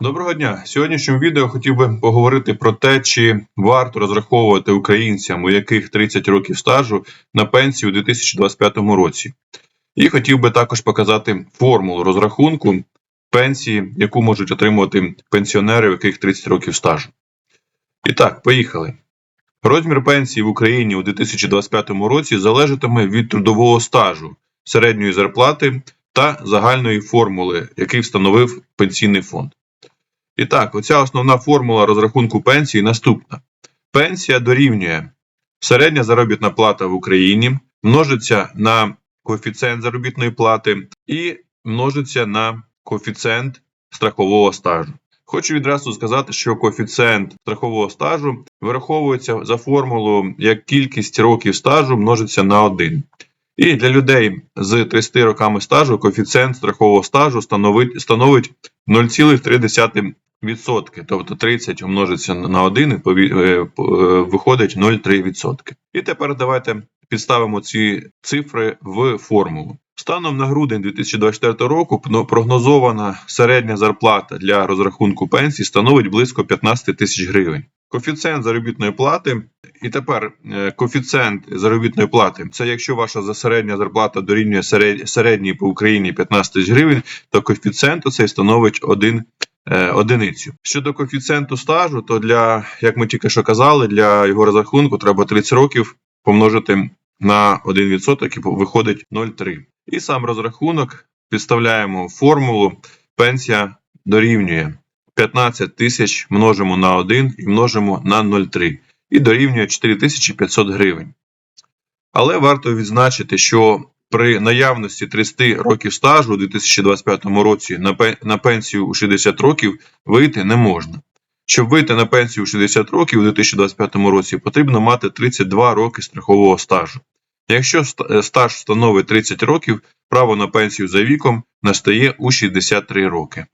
Доброго дня! В сьогоднішньому відео хотів би поговорити про те, чи варто розраховувати українцям, у яких 30 років стажу, на пенсію у 2025 році. І хотів би також показати формулу розрахунку пенсії, яку можуть отримувати пенсіонери, у яких 30 років стажу. І так, поїхали. Розмір пенсії в Україні у 2025 році залежатиме від трудового стажу, середньої зарплати та загальної формули, який встановив пенсійний фонд. І так, оця основна формула розрахунку пенсії наступна. Пенсія дорівнює середня заробітна плата в Україні, множиться на коефіцієнт заробітної плати і множиться на коефіцієнт страхового стажу. Хочу відразу сказати, що коефіцієнт страхового стажу вираховується за формулою, як кількість років стажу множиться на 1. І для людей з 30 роками стажу коефіцієнт страхового стажу становить, становить 0,3%. Відсотки, тобто 30 умножиться на 1 і е, е, виходить 0,3%. І тепер давайте підставимо ці цифри в формулу. Станом на грудень 2024 року прогнозована середня зарплата для розрахунку пенсії становить близько 15 тисяч гривень. Коефіцієнт заробітної плати, і тепер е, коефіцієнт заробітної плати це якщо ваша середня зарплата дорівнює середній по Україні 15 тисяч гривень, то коефіцієнт цей становить 1 е, одиницю. Щодо коефіцієнту стажу, то для, як ми тільки що казали, для його розрахунку треба 30 років помножити на 1% і виходить 0,3. І сам розрахунок підставляємо формулу. Пенсія дорівнює 15 тисяч множимо на 1 і множимо на 0,3 і дорівнює 4500 гривень. Але варто відзначити, що при наявності 30 років стажу у 2025 році на пенсію у 60 років вийти не можна. Щоб вийти на пенсію у 60 років у 2025 році, потрібно мати 32 роки страхового стажу. Якщо е, стаж становить 30 років, право на пенсію за віком настає у 63 роки.